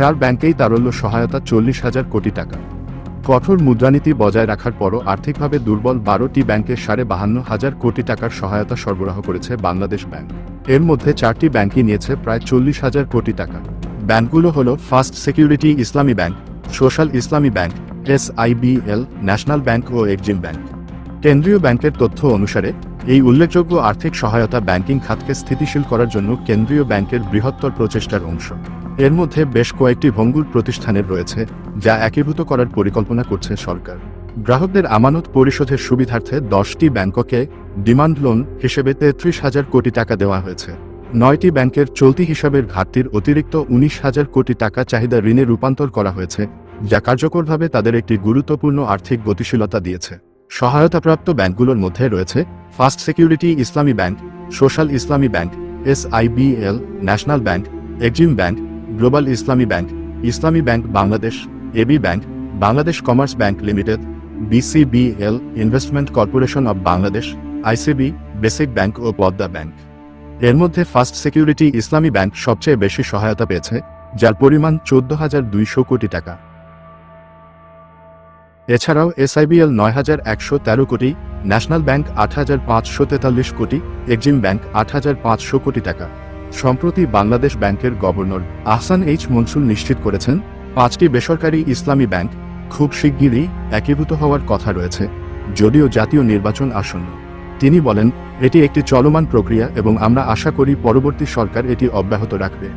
চার ব্যাংকেই তারল্য সহায়তা চল্লিশ হাজার কোটি টাকা। কঠোর মুদ্রানীতি বজায় রাখার পরও আর্থিকভাবে দুর্বল বারোটি ব্যাংকে সাড়ে বাহান্ন হাজার কোটি টাকার সহায়তা সরবরাহ করেছে বাংলাদেশ ব্যাংক। এর মধ্যে চারটি ব্যাংকই নিয়েছে প্রায় চল্লিশ হাজার কোটি টাকা। ব্যাংকগুলো হল first security Islami bank, social Islami bank, SIBL, national bank ও এক্সিম ব্যাংক। কেন্দ্রীয় ব্যাংকের তথ্য অনুসারে, এই উল্লেখযোগ্য আর্থিক সহায়তা ব্যাংকিং খাতকে স্থিতিশীল করার জন্য কেন্দ্রীয় ব্যাংকের বৃহত্তর প্রচেষ্টার অংশ। এর মধ্যে বেশ কয়েকটি ভঙ্গুর প্রতিষ্ঠানের রয়েছে, যা একীভূত করার পরিকল্পনা করছে সরকার। গ্রাহকদের আমানত পরিশোধের সুবিধার্থে দশটি ব্যাংককে ডিমান্ড লোন হিসেবে তেত্রিশ হাজার কোটি টাকা দেওয়া হয়েছে। নয়টি ব্যাংকের চলতি হিসাবের ঘাটতির অতিরিক্ত উনিশ হাজার কোটি টাকা চাহিদা ঋণে রূপান্তর করা হয়েছে, যা কার্যকরভাবে তাদের একটি গুরুত্বপূর্ণ আর্থিক গতিশীলতা দিয়েছে। সহায়তাপ্রাপ্ত ব্যাংকগুলোর মধ্যে রয়েছে first security Islami bank, social Islami bank, SIBL, national bank, Exim bank global Islami bank Islami bank Bangladesh, AB bank, Bangladesh commerce bank limited, BCBL investment corporation of Bangladesh, ICB, basic bank O Padma bank. এর মধ্যে first security Islami bank সবচেয়ে বেশি সহায়তা পেয়েছে, যার পরিমাণ চোদ্দ হাজার দুইশো কোটি টাকা। এছাড়াও এসআইবিএল নয় হাজার একশো তেরো কোটি, ন্যাশনাল ব্যাংক আট হাজার পাঁচশো তেতাল্লিশ কোটি, এক্সিম ব্যাংক আট হাজার পাঁচশো কোটি টাকা। সম্প্রতি বাংলাদেশ ব্যাংকের গভর্নর আহসান এইচ মনসুল নিশ্চিত করেছেন, পাঁচটি বেসরকারি ইসলামী ব্যাংক খুব শিগগিরই একীভূত হওয়ার কথা রয়েছে, যদিও জাতীয় নির্বাচন আসন্ন। তিনি বলেন, এটি একটি চলমান প্রক্রিয়া এবং আমরা আশা করি পরবর্তী সরকার এটি অব্যাহত রাখবে।